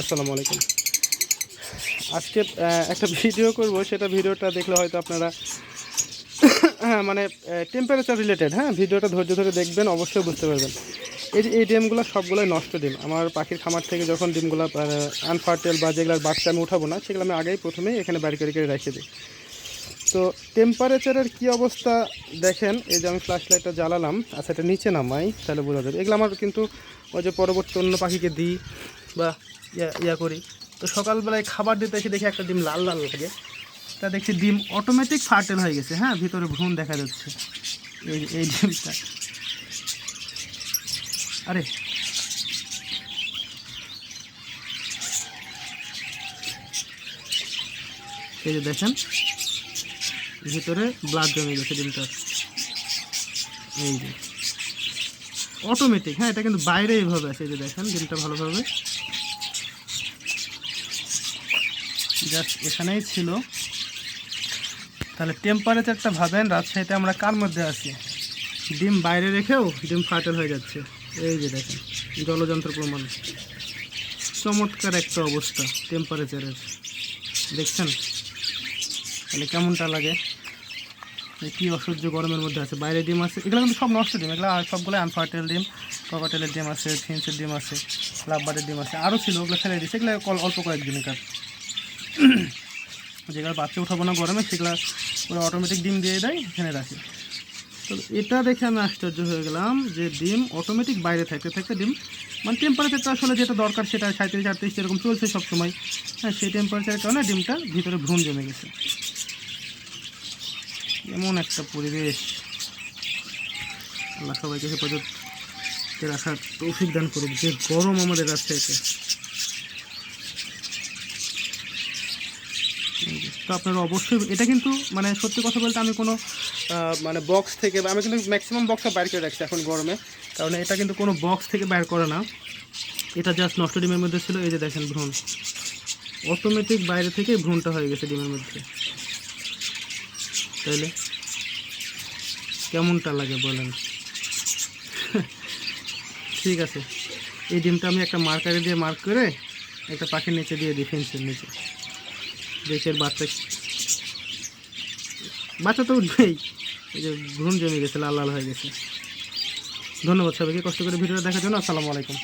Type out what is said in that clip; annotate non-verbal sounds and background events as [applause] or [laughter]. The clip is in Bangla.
আসসালামু আলাইকুম। আজকে একটা ভিডিও করব, সেটা ভিডিওটা দেখলে হয়তো আপনারা হ্যাঁ মানে টেম্পারেচার রিলেটেড হ্যাঁ ভিডিওটা ধৈর্য ধরে দেখবেন, অবশ্যই বুঝতে পারবেন। এই যে, এই ডিমগুলো সবগুলোই নষ্ট ডিম। আমার পাখির খামার থেকে যখন ডিমগুলো আনফার্টেল বা যেগুলোর বাচ্চা আমি উঠাবো না, সেগুলো আমি আগেই প্রথমেই এখানে বাড়ি করে করে রেখে দিই। তো টেম্পারেচারের কি অবস্থা দেখেন, এই যে আমি ফ্ল্যাশ লাইটটা জ্বালালাম আচ্ছা এটা নিচে নামাই, তাহলে বোঝা যাবে। এগুলো আমার কিন্তু ওই যে পরবর্তী অন্য পাখিকে দিই বা ইয়া ইয়া করি। তো সকালবেলায় খাবার দিতে এসে দেখি একটা ডিম লাল লাল লাগে। তা দেখছি ডিম অটোমেটিক ফার্টেল হয়ে গেছে হ্যাঁ? ভিতরে ভ্রূণ দেখা যাচ্ছে এই এই ডিমটা। আরে। এই যে দেখেন, ভিতরে ব্লাড জমে গেছে ডিমটার এই যে। অটোমেটিক হ্যাঁ এটা কিন্তু বাইরে এইভাবে আছে, এই যে দেখেন, ডিমটা ভালোভাবে। জাস্ট এখানেই ছিল। তাহলে টেম্পারেচারটা ভাবেন, রাজশাহীতে আমরা কার মধ্যে আছি? ডিম বাইরে রেখেও ডিম ফাটেল হয়ে যাচ্ছে। এই যে দেখেন, জলযন্ত্র প্রমাণ। চমৎকার একটা অবস্থা টেম্পারেচারের দেখছেন? তাহলে কেমনটা লাগে? কি অসহ্য গরমের মধ্যে আছে? বাইরে ডিম আছে, এগুলো কিন্তু সব নষ্ট ডিম, এগুলো সবগুলো আনফার্টেল ডিম। ককাটেলের ডিম আছে ফিন্সের ডিম আছে লাভবারের ডিম আছে আরও ছিল, ওগুলো ফেলে দিচ্ছে এগুলো অল্প কয়েকদিনকার। [coughs] যেগুলো বাচ্চা উঠাবো না গরমে, সেগুলো ওরা অটোমেটিক ডিম দিয়ে দেয়, এখানে রাখে। তো এটা দেখে আমি আশ্চর্য হয়ে গেলাম যে ডিম অটোমেটিক বাইরে থাকতে থাকতে ডিম মানে টেম্পারেচারটা আসলে যেটা দরকার সেটা সাঁত্রিশ আটত্রিশ এরকম চলছে সবসময় হ্যাঁ সেই টেম্পারেচারের কারণে ডিমটা ভিতরে ভ্রূণ জমে গেছে। এমন একটা পরিবেশ। আল্লাহ সবাইকে হেফাজত রাখার তৌফিক দান করুক, যে গরম আমাদের রাজশাহীতে তো আপনারা অবশ্যই, এটা কিন্তু মানে সত্যি কথা বলতে আমি কোনো মানে বক্স থেকে, আমি কিন্তু ম্যাক্সিমাম বক্সটা বাইর করে রাখছি এখন গরমে, কারণ এটা কিন্তু কোনো বক্স থেকে বাইর করে না। এটা জাস্ট নষ্ট ডিমের মধ্যে ছিল, এই যে দেখেন ভ্রূণ। অটোমেটিক বাইরে থেকে ভ্রূণটা হয়ে গেছে ডিমের মধ্যে। তাইলে, কেমনটা লাগে বলেন? [laughs] ঠিক আছে। এই ডিমটা আমি একটা মার্কারে দিয়ে মার্ক করে একটা পাখির নিচে দিয়ে দিই ফেন্সের নিচে। দেখে এর বাচ্চা বাচ্চা তো উঠবেই। এই যে ভ্রূণ জমে গেছে, লাল লাল হয়ে গেছে। ধন্যবাদ সবাইকে, কষ্ট করে ভিডিওটা দেখার জন্য আসসালামু আলাইকুম।